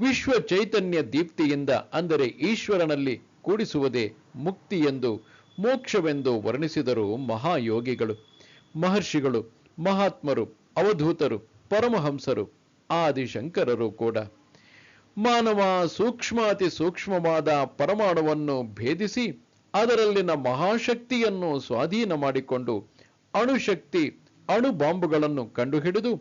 ವಿಶ್ವ ಚೈತನ್ಯ ದೀಪ್ತಿಯಿಂದ ಅಂದರೆ ಈಶ್ವರನಲ್ಲಿ ಕೂಡಿಸುವುದೇ ಮುಕ್ತಿ ಎಂದು ಮೋಕ್ಷವೆಂದು ವರ್ಣಿಸಿದರು ಮಹಾಯೋಗಿಗಳು. ಮಹರ್ಷಿಗಳು, ಮಹಾತ್ಮರು, ಅವಧೂತರು, ಪರಮಹಂಸರು, ಆದಿಶಂಕರರು ಕೂಡ. ಮಾನವ ಸೂಕ್ಷ್ಮಾತಿ ಸೂಕ್ಷ್ಮವಾದ ಪರಮಾಣುವನ್ನು ಭೇದಿಸಿ ಅದರಲ್ಲಿನ ಮಹಾಶಕ್ತಿಯನ್ನು ಸ್ವಾಧೀನ ಮಾಡಿಕೊಂಡು ಅಣುಶಕ್ತಿ, ಅಣು ಬಾಂಬುಗಳನ್ನು ಕಂಡುಹಿಡಿದು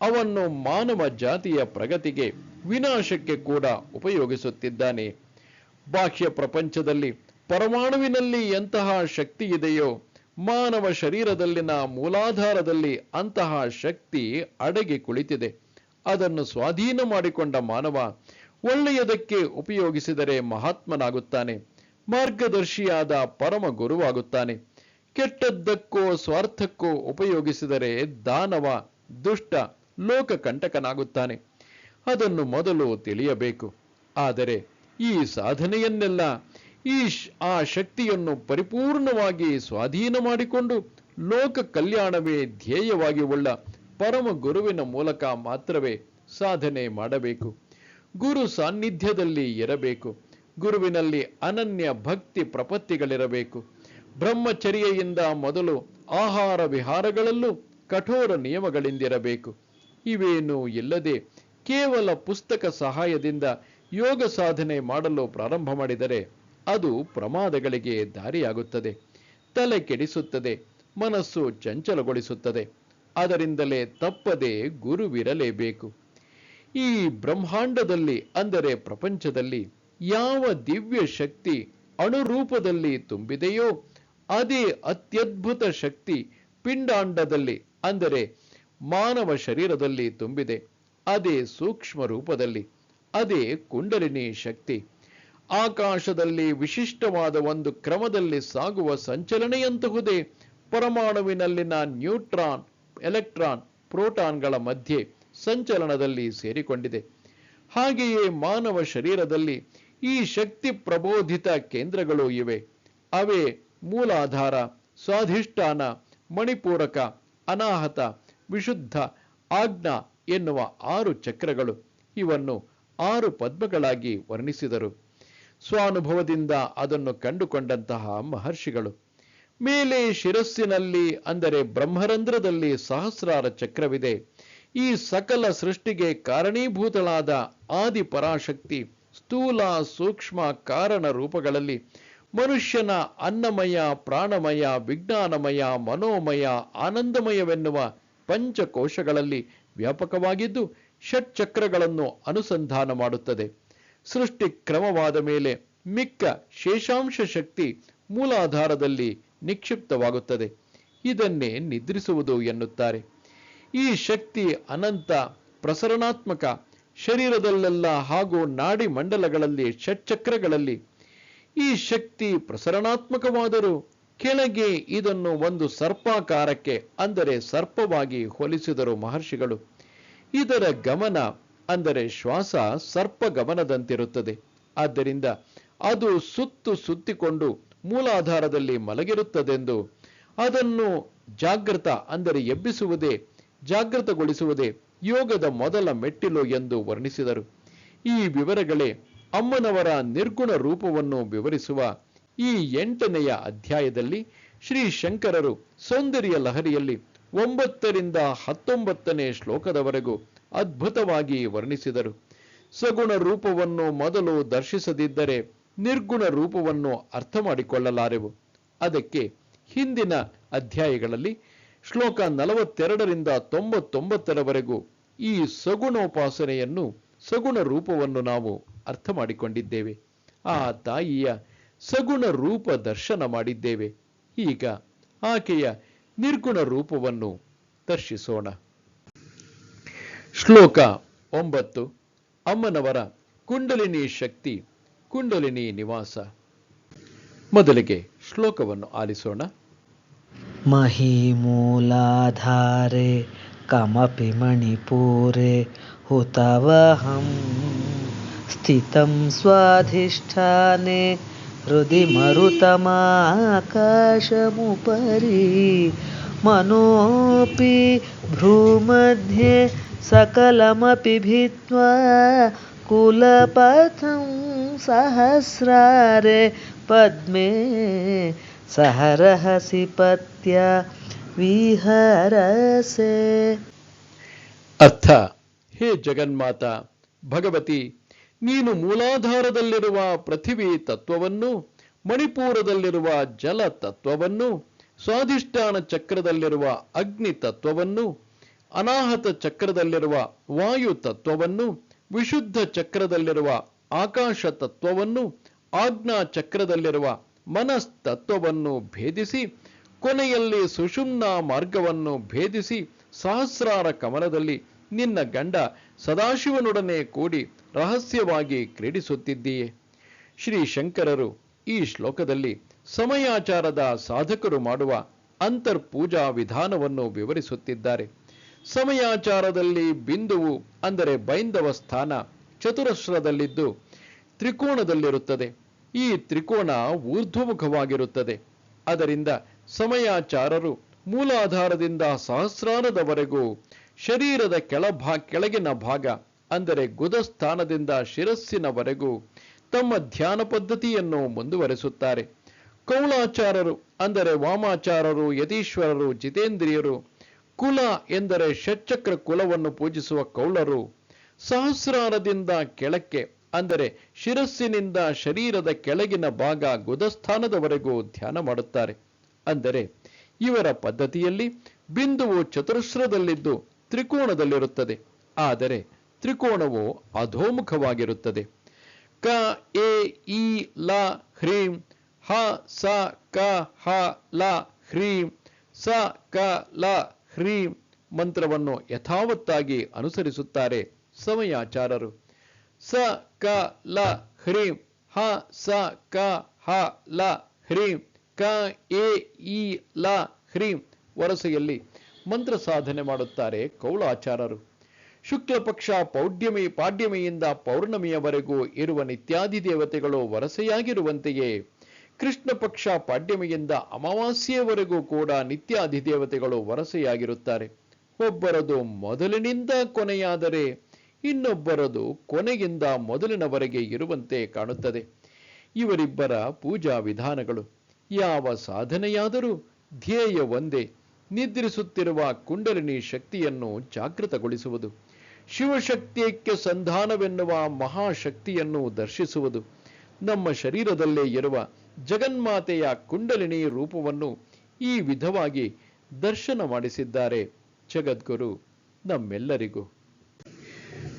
ಅವನ್ನು ಮಾನವ ಜಾತಿಯ ಪ್ರಗತಿಗೆ ವಿನಾಶಕ್ಕೆ ಕೂಡ ಉಪಯೋಗಿಸುತ್ತಿದ್ದಾನೆ. ಬಾಹ್ಯ ಪ್ರಪಂಚದಲ್ಲಿ ಪರಮಾಣುವಿನಲ್ಲಿ ಎಂತಹ ಶಕ್ತಿ ಇದೆಯೋ, ಮಾನವ ಶರೀರದಲ್ಲಿನ ಮೂಲಾಧಾರದಲ್ಲಿ ಅಂತಹ ಶಕ್ತಿ ಅಡಗಿ ಕುಳಿತಿದೆ. ಅದನ್ನು ಸ್ವಾಧೀನ ಮಾಡಿಕೊಂಡ ಮಾನವ ಒಳ್ಳೆಯದಕ್ಕೆ ಉಪಯೋಗಿಸಿದರೆ ಮಹಾತ್ಮನಾಗುತ್ತಾನೆ, ಮಾರ್ಗದರ್ಶಿಯಾದ ಪರಮ ಗುರುವಾಗುತ್ತಾನೆ. ಕೆಟ್ಟದ್ದಕ್ಕೋ ಸ್ವಾರ್ಥಕ್ಕೋ ಉಪಯೋಗಿಸಿದರೆ ದಾನವ, ದುಷ್ಟ ಲೋಕಕಂಟಕನಾಗುತ್ತಾನೆ. ಅದನ್ನು ಮೊದಲು ತಿಳಿಯಬೇಕು. ಆದರೆ ಈ ಸಾಧನೆಯನ್ನೆಲ್ಲ ಈ ಆ ಶಕ್ತಿಯನ್ನು ಪರಿಪೂರ್ಣವಾಗಿ ಸ್ವಾಧೀನ ಮಾಡಿಕೊಂಡು ಲೋಕ ಕಲ್ಯಾಣವೇ ಧ್ಯೇಯವಾಗಿ ಉಳ್ಳ ಪರಮ ಗುರುವಿನ ಮೂಲಕ ಮಾತ್ರವೇ ಸಾಧನೆ ಮಾಡಬೇಕು. ಗುರು ಸಾನ್ನಿಧ್ಯದಲ್ಲಿ ಇರಬೇಕು. ಗುರುವಿನಲ್ಲಿ ಅನನ್ಯ ಭಕ್ತಿ ಪ್ರಪತ್ತಿಗಳಿರಬೇಕು. ಬ್ರಹ್ಮಚರ್ಯೆಯಿಂದ ಮೊದಲು ಆಹಾರ ವಿಹಾರಗಳಲ್ಲೂ ಕಠೋರ ನಿಯಮಗಳಿಂದಿರಬೇಕು. ಇವೇನು ಇಲ್ಲದೆ ಕೇವಲ ಪುಸ್ತಕ ಸಹಾಯದಿಂದ ಯೋಗ ಸಾಧನೆ ಮಾಡಲು ಪ್ರಾರಂಭ ಮಾಡಿದರೆ ಅದು ಪ್ರಮಾದಗಳಿಗೆ ದಾರಿಯಾಗುತ್ತದೆ. ತಲೆ ಕೆಡಿಸುತ್ತದೆ, ಮನಸ್ಸು ಚಂಚಲಗೊಳಿಸುತ್ತದೆ. ಅದರಿಂದಲೇ ತಪ್ಪದೆ ಗುರುವಿರಲೇಬೇಕು. ಈ ಬ್ರಹ್ಮಾಂಡದಲ್ಲಿ ಅಂದರೆ ಪ್ರಪಂಚದಲ್ಲಿ ಯಾವ ದಿವ್ಯ ಶಕ್ತಿ ಅಣುರೂಪದಲ್ಲಿ ತುಂಬಿದೆಯೋ, ಅದೇ ಅತ್ಯದ್ಭುತ ಶಕ್ತಿ ಪಿಂಡಾಂಡದಲ್ಲಿ ಅಂದರೆ ಮಾನವ ಶರೀರದಲ್ಲಿ ತುಂಬಿದೆ. ಅದೇ ಸೂಕ್ಷ್ಮ ರೂಪದಲ್ಲಿ, ಅದೇ ಕುಂಡಲಿನಿ ಶಕ್ತಿ. ಆಕಾಶದಲ್ಲಿ ವಿಶಿಷ್ಟವಾದ ಒಂದು ಕ್ರಮದಲ್ಲಿ ಸಾಗುವ ಸಂಚಲನೆಯಂತಹುದೇ ಪರಮಾಣುವಿನಲ್ಲಿನ ನ್ಯೂಟ್ರಾನ್, ಎಲೆಕ್ಟ್ರಾನ್, ಪ್ರೋಟಾನ್ಗಳ ಮಧ್ಯೆ ಸಂಚಲನದಲ್ಲಿ ಸೇರಿಕೊಂಡಿದೆ. ಹಾಗೆಯೇ ಮಾನವ ಶರೀರದಲ್ಲಿ ಈ ಶಕ್ತಿ ಪ್ರಬೋಧಿತ ಕೇಂದ್ರಗಳು ಇವೆ. ಅವೇ ಮೂಲಾಧಾರ, ಸ್ವಾಧಿಷ್ಠಾನ, ಮಣಿಪೂರಕ, ಅನಾಹತ ವಿಶುದ್ಧ ಆಜ್ಞಾ ಎನ್ನುವ ಆರು ಚಕ್ರಗಳು. ಇವನ್ನು ಆರು ಪದ್ಮಗಳಾಗಿ ವರ್ಣಿಸಿದರು. ಸ್ವಾನುಭವದಿಂದ ಅದನ್ನು ಕಂಡುಕೊಂಡಂತಹ ಮಹರ್ಷಿಗಳು. ಮೇಲೆ ಶಿರಸ್ಸಿನಲ್ಲಿ, ಅಂದರೆ ಬ್ರಹ್ಮರಂಧ್ರದಲ್ಲಿ ಸಹಸ್ರಾರ ಚಕ್ರವಿದೆ. ಈ ಸಕಲ ಸೃಷ್ಟಿಗೆ ಕಾರಣೀಭೂತಳಾದ ಆದಿ ಪರಾಶಕ್ತಿ ಸ್ಥೂಲ ಸೂಕ್ಷ್ಮ ಕಾರಣ ರೂಪಗಳಲ್ಲಿ ಮನುಷ್ಯನ ಅನ್ನಮಯ, ಪ್ರಾಣಮಯ, ವಿಜ್ಞಾನಮಯ, ಮನೋಮಯ, ಆನಂದಮಯವೆನ್ನುವ ಪಂಚಕೋಶಗಳಲ್ಲಿ ವ್ಯಾಪಕವಾಗಿದ್ದು ಷಟ್ಚಕ್ರಗಳನ್ನು ಅನುಸಂಧಾನ ಮಾಡುತ್ತದೆ. ಸೃಷ್ಟಿ ಕ್ರಮವಾದ ಮೇಲೆ ಮಿಕ್ಕ ಶೇಷಾಂಶ ಶಕ್ತಿ ಮೂಲಾಧಾರದಲ್ಲಿ ನಿಕ್ಷಿಪ್ತವಾಗುತ್ತದೆ. ಇದನ್ನೇ ನಿದ್ರಿಸುವುದು ಎನ್ನುತ್ತಾರೆ. ಈ ಶಕ್ತಿ ಅನಂತ, ಪ್ರಸರಣಾತ್ಮಕ, ಶರೀರದಲ್ಲೆಲ್ಲ ಹಾಗೂ ನಾಡಿ ಮಂಡಲಗಳಲ್ಲಿ ಷಟ್ಚಕ್ರಗಳಲ್ಲಿ ಈ ಶಕ್ತಿ ಪ್ರಸರಣಾತ್ಮಕವಾದರೂ ಕೆಳಗೆ ಇದನ್ನು ಒಂದು ಸರ್ಪಾಕಾರಕ್ಕೆ, ಅಂದರೆ ಸರ್ಪವಾಗಿ ಹೋಲಿಸಿದರು ಮಹರ್ಷಿಗಳು. ಇದರ ಗಮನ, ಅಂದರೆ ಶ್ವಾಸ ಸರ್ಪ ಗಮನದಂತಿರುತ್ತದೆ. ಆದ್ದರಿಂದ ಅದು ಸುತ್ತು ಸುತ್ತಿಕೊಂಡು ಮೂಲಾಧಾರದಲ್ಲಿ ಮಲಗಿರುತ್ತದೆಂದು, ಅದನ್ನು ಜಾಗೃತ ಅಂದರೆ ಎಬ್ಬಿಸುವುದೇ ಜಾಗೃತಗೊಳಿಸುವುದೇ ಯೋಗದ ಮೊದಲ ಮೆಟ್ಟಿಲು ಎಂದು ವರ್ಣಿಸಿದರು. ಈ ವಿವರಗಳೇ ಅಮ್ಮನವರ ನಿರ್ಗುಣ ರೂಪವನ್ನು ವಿವರಿಸುವ ಈ ಎಂಟನೆಯ ಅಧ್ಯಾಯದಲ್ಲಿ ಶ್ರೀ ಶಂಕರರು ಸೌಂದರ್ಯ ಲಹರಿಯಲ್ಲಿ ಒಂಬತ್ತರಿಂದ ಹತ್ತೊಂಬತ್ತನೇ ಶ್ಲೋಕದವರೆಗೂ ಅದ್ಭುತವಾಗಿ ವರ್ಣಿಸಿದರು. ಸಗುಣ ರೂಪವನ್ನು ಮೊದಲು ದರ್ಶಿಸದಿದ್ದರೆ ನಿರ್ಗುಣ ರೂಪವನ್ನು ಅರ್ಥ ಮಾಡಿಕೊಳ್ಳಲಾರೆವು ಅದಕ್ಕೆ ಹಿಂದಿನ ಅಧ್ಯಾಯಗಳಲ್ಲಿ ಶ್ಲೋಕ ನಲವತ್ತೆರಡರಿಂದ ತೊಂಬತ್ತೊಂಬತ್ತರವರೆಗೂ ಈ ಸಗುಣೋಪಾಸನೆಯನ್ನು ಸಗುಣ ರೂಪವನ್ನು ನಾವು ಅರ್ಥ ಮಾಡಿಕೊಂಡಿದ್ದೇವೆ ಆ ತಾಯಿಯ ಸಗುಣ ರೂಪ ದರ್ಶನ ಮಾಡಿದ್ದೇವೆ. ಈಗ ಆಕೆಯ ನಿರ್ಗುಣ ರೂಪವನ್ನು ದರ್ಶಿಸೋಣ. ಶ್ಲೋಕ ಒಂಬತ್ತು. ಅಮ್ಮನವರ ಕುಂಡಲಿನಿ ಶಕ್ತಿ, ಕುಂಡಲಿನಿ ನಿವಾಸ. ಮೊದಲಿಗೆ ಶ್ಲೋಕವನ್ನು ಆಲಿಸೋಣ. ಮಹಿಮೂಲಾಧಾರೆ ಕಮಪಿ ಮಣಿಪೂರೆ, ಹುತವಹಂ ಸ್ಥಿತಂ ಸ್ವಾಧಿಷ್ಠಾನೆ हृदि मरुतमाकाशमुपरि मनोऽपि भ्रूमध्य सकलमपि भित्त्वा कुलपथं सहस्रारे पद्मे सहरहसि पत्या विहरसे। अर्थ हे जगन्माता, भगवती ನೀನು ಮೂಲಾಧಾರದಲ್ಲಿರುವ ಪೃಥಿವಿ ತತ್ವವನ್ನು, ಮಣಿಪೂರದಲ್ಲಿರುವ ಜಲ ತತ್ವವನ್ನು, ಸ್ವಾಧಿಷ್ಠಾನ ಚಕ್ರದಲ್ಲಿರುವ ಅಗ್ನಿ ತತ್ವವನ್ನು, ಅನಾಹತ ಚಕ್ರದಲ್ಲಿರುವ ವಾಯು ತತ್ವವನ್ನು, ವಿಶುದ್ಧ ಚಕ್ರದಲ್ಲಿರುವ ಆಕಾಶ ತತ್ವವನ್ನು, ಆಜ್ಞಾ ಚಕ್ರದಲ್ಲಿರುವ ಮನಸ್ತತ್ವವನ್ನು ಭೇದಿಸಿ, ಕೊನೆಯಲ್ಲಿ ಸುಷುಮ್ನ ಮಾರ್ಗವನ್ನು ಭೇದಿಸಿ, ಸಹಸ್ರಾರ ಕಮಲದಲ್ಲಿ ನಿನ್ನ ಗಂಡ ಸದಾಶಿವನೊಡನೆ ಕೂಡಿ ರಹಸ್ಯವಾಗಿ ಕ್ರೀಡಿಸುತ್ತಿದ್ದೀಯೆ. ಶ್ರೀ ಶಂಕರರು ಈ ಶ್ಲೋಕದಲ್ಲಿ ಸಮಯಾಚಾರದ ಸಾಧಕರು ಮಾಡುವ ಅಂತರ್ಪೂಜಾ ವಿಧಾನವನ್ನು ವಿವರಿಸುತ್ತಿದ್ದಾರೆ. ಸಮಯಾಚಾರದಲ್ಲಿ ಬಿಂದುವು ಅಂದರೆ ಬೈಂದವ ಸ್ಥಾನ ಚತುರಸ್ರದಲ್ಲಿದ್ದು ತ್ರಿಕೋಣದಲ್ಲಿರುತ್ತದೆ. ಈ ತ್ರಿಕೋಣ ಊರ್ಧ್ವಮುಖವಾಗಿರುತ್ತದೆ. ಅದರಿಂದ ಸಮಯಾಚಾರರು ಮೂಲಾಧಾರದಿಂದ ಸಹಸ್ರಾರದವರೆಗೂ ಶರೀರದ ಕೆಳಭಾ, ಕೆಳಗಿನ ಭಾಗ, ಅಂದರೆ ಗುದಸ್ಥಾನದಿಂದ ಶಿರಸ್ಸಿನವರೆಗೂ ತಮ್ಮ ಧ್ಯಾನ ಪದ್ಧತಿಯನ್ನು ಮುಂದುವರೆಸುತ್ತಾರೆ. ಕೌಲಾಚಾರರು, ಅಂದರೆ ವಾಮಾಚಾರರು, ಯತೀಶ್ವರರು, ಜಿತೇಂದ್ರಿಯರು, ಕುಲ ಎಂದರೆ ಷಟ್ಚಕ್ರ ಕುಲವನ್ನು ಪೂಜಿಸುವ ಕೌಲರು, ಸಹಸ್ರಾರದಿಂದ ಕೆಳಕ್ಕೆ, ಅಂದರೆ ಶಿರಸ್ಸಿನಿಂದ ಶರೀರದ ಕೆಳಗಿನ ಭಾಗ ಗುದಸ್ಥಾನದವರೆಗೂ ಧ್ಯಾನ ಮಾಡುತ್ತಾರೆ. ಅಂದರೆ ಇವರ ಪದ್ಧತಿಯಲ್ಲಿ ಬಿಂದುವು ಚತುರಸ್ರದಲ್ಲಿದ್ದು ತ್ರಿಕೋಣದಲ್ಲಿರುತ್ತದೆ ಆದರೆ ತ್ರಿಕೋಣವು ಅಧೋಮುಖವಾಗಿರುತ್ತದೆ. ಕ, ಎ, ಇ, ಲ, ಹ್ರೀಂ, ಹ, ಸ, ಕ, ಹ, ಲ, ಹ್ರೀಂ, ಸ, ಕ, ಲ, ಹ್ರೀಂ ಮಂತ್ರವನ್ನು ಯಥಾವತ್ತಾಗಿ ಅನುಸರಿಸುತ್ತಾರೆ ಸಮಯಾಚಾರರು. ಸ, ಕ, ಲ, ಹ್ರೀಂ, ಹ, ಸ, ಕ, ಹ, ಲ, ಹ್ರೀಂ, ಕ, ಎ, ಇ, ಲ, ಹ್ರೀಂ ವರಸೆಯಲ್ಲಿ ಮಂತ್ರ ಸಾಧನೆ ಮಾಡುತ್ತಾರೆ ಕೌಳಾಚಾರರು ಶುಕ್ಲ ಪಕ್ಷ ಪೌಡ್ಯಮಿ, ಪಾಡ್ಯಮಿಯಿಂದ ಪೌರ್ಣಮಿಯವರೆಗೂ ಇರುವ ನಿತ್ಯಾದಿ ದೇವತೆಗಳು ವರಸೆಯಾಗಿರುವಂತೆಯೇ, ಕೃಷ್ಣ ಪಕ್ಷ ಪಾಡ್ಯಮಿಯಿಂದ ಅಮಾವಾಸ್ಯೆಯವರೆಗೂ ಕೂಡ ನಿತ್ಯಾದಿ ದೇವತೆಗಳು ವರಸೆಯಾಗಿರುತ್ತಾರೆ. ಒಬ್ಬರದು ಮೊದಲಿನಿಂದ ಕೊನೆಯಾದರೆ, ಇನ್ನೊಬ್ಬರದು ಕೊನೆಯಿಂದ ಮೊದಲಿನವರೆಗೆ ಇರುವಂತೆ ಕಾಣುತ್ತದೆ. ಇವರಿಬ್ಬರ ಪೂಜಾ ವಿಧಾನಗಳು. ಯಾವ ಸಾಧನೆಯಾದರೂ ಧ್ಯೇಯ ಒಂದೇ. ನಿದ್ರಿಸುತ್ತಿರುವ ಕುಂಡಲಿನಿ ಶಕ್ತಿಯನ್ನು ಜಾಗೃತಗೊಳಿಸುವುದು. ಶಿವಶಕ್ತಿಯಕ್ಕೆ ಸಂಧಾನವೆನ್ನುವ ಮಹಾಶಕ್ತಿಯನ್ನು ದರ್ಶಿಸುವುದು. ನಮ್ಮ ಶರೀರದಲ್ಲೇ ಇರುವ ಜಗನ್ಮಾತೆಯ ಕುಂಡಲಿನಿ ರೂಪವನ್ನು ಈ ವಿಧವಾಗಿ ದರ್ಶನ ಮಾಡಿಸಿದ್ದಾರೆ ಜಗದ್ಗುರು ನಮ್ಮೆಲ್ಲರಿಗೂ.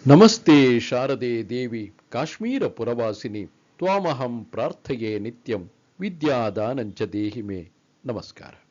ನಮಸ್ತೆ ಶಾರದೆ ದೇವಿ ಕಾಶ್ಮೀರ ಪುರವಾಸಿನಿ, ತ್ವಾಮಹಂ ಪ್ರಾರ್ಥೆಯೇ ನಿತ್ಯಂ ವಿದ್ಯಾದಾನಂಚ ದೇಹಿಮೆ. ನಮಸ್ಕಾರ.